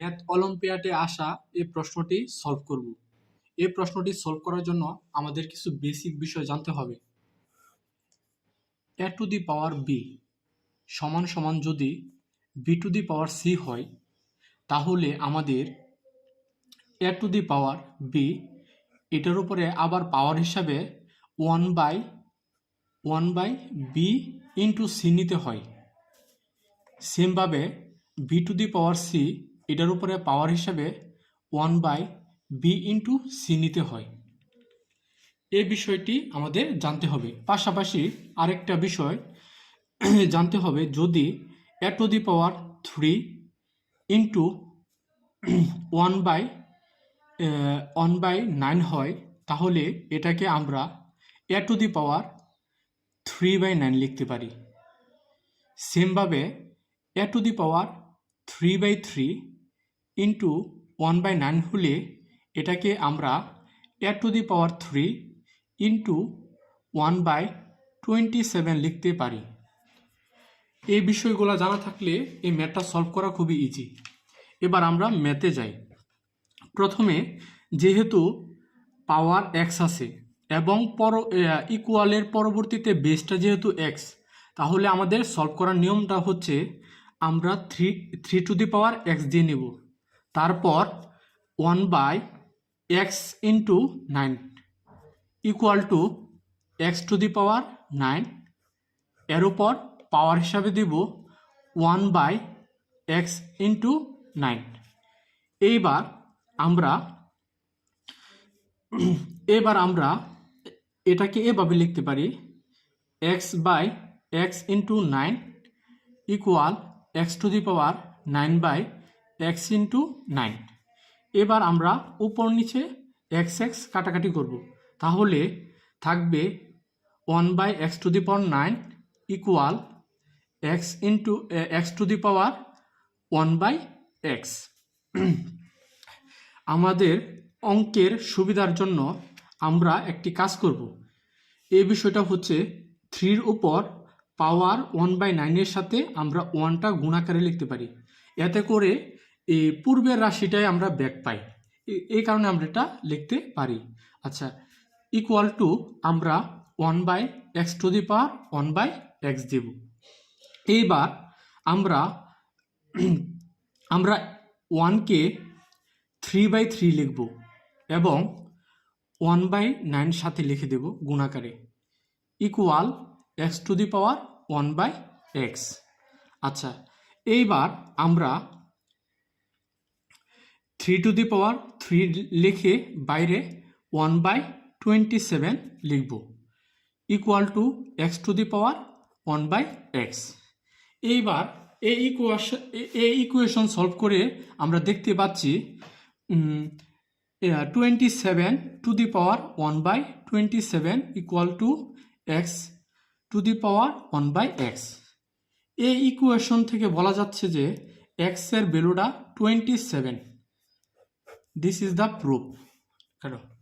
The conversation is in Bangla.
ম্যাথ অলিম্পিয়াডে আসা এই প্রশ্নটি সলভ করব। এই প্রশ্নটি সলভ করার জন্য আমাদের কিছু বেসিক বিষয় জানতে হবে। এ টু দি পাওয়ার বি সমান সমান যদি B to the power C হয়, তাহলে আমাদের এ টু দি পাওয়ার বি এটার উপরে আবার পাওয়ার হিসাবে one by one by B into C নিতে হয়। সেমভাবে B to the power C এটার উপরে পাওয়ার হিসাবে one by B into C নিতে হয়। এ বিষয়টি আমাদের জানতে হবে। পাশাপাশি আরেকটা বিষয় জানতে হবে, যদি A to the power three into one by one by nine হয়, তাহলে এটাকে আমরা A to the power three by nine লিখতে পারি। সেমভাবে A to the power three by three into one by nine হলে এটাকে আমরা A to the power three into one by twenty seven লিখতে পারি। এই বিষয়গুলো জানা থাকলে এই ম্যাথটা সলভ করা খুবই ইজি এবার আমরা ম্যাথে যাই। প্রথমে যেহেতু পাওয়ার এক্স আছে এবং পর ইকুয়ালের পরবর্তীতে বেসটা যেহেতু এক্স তাহলে আমাদের সলভ করার নিয়মটা হচ্ছে আমরা three three to the power X দিয়ে নেব। তারপর one by X into nine equal to X to the power nine এর উপর পাওয়ার হিসাবে দেব one by X into nine এইবার আমরা এবার আমরা এটাকে এভাবে লিখতে পারি X by X into nine equal X to the power nine by X into nine এবার আমরা উপর নিচে এক্স এক্স কাটাকাটি করব। তাহলে থাকবে one by X to the power nine equal X into X to the power one by X আমাদের অঙ্কের সুবিধার জন্য আমরা একটি কাজ করব। এই বিষয়টা হচ্ছে থ্রির উপর পাওয়ার ওয়ান বাই নাইনের সাথে আমরা ওয়ানটা গুণাকারে লিখতে পারি। এতে করে এই পূর্বের রাশিটাই আমরা ব্যাক পাই। এই কারণে আমরা এটা লিখতে পারি। আচ্ছা ইকুয়াল টু আমরা one by X to the power one by X দেব। এইবার আমরা আমরা ওয়ানকে থ্রি বাই থ্রি লিখব এবং ওয়ান বাই নাইন সাথে লিখে দেব গুণাকারে। Equal X to the power one by X আচ্ছা এইবার আমরা three to the power three লিখে বাইরে ওয়ান বাই টোয়েন্টি সেভেন লিখব equal to X to the power one by X এইবার এই ইকুয়েশন এই ইকুয়েশন সলভ করে আমরা দেখতে পাচ্ছি twenty seven to the power one by twenty seven equal to X to the power one by X এই ইকুয়েশন থেকে বলা যাচ্ছে যে এক্সের ভ্যালুটা twenty seven this is the proof